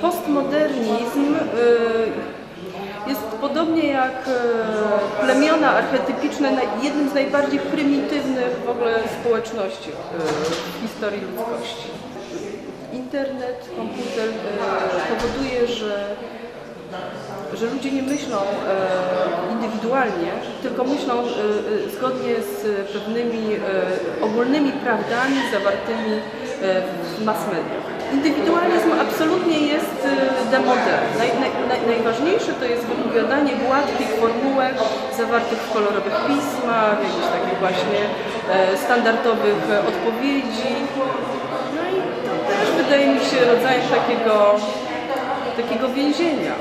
postmodernizm y, jest podobnie jak y, plemiona archetypiczne jednym z najbardziej prymitywnych w ogóle społeczności w historii ludzkości. Internet, komputer powoduje, że że ludzie nie myślą e, indywidualnie, tylko myślą e, e, zgodnie z pewnymi e, ogólnymi prawdami zawartymi e, w mass mediach. Indywidualizm absolutnie jest e, demodel. Naj, naj, naj, najważniejsze to jest wypowiadanie gładkich formułek zawartych w kolorowych pismach, jakichś takich właśnie e, standardowych odpowiedzi. No i to też wydaje mi się rodzajem takiego, takiego więzienia.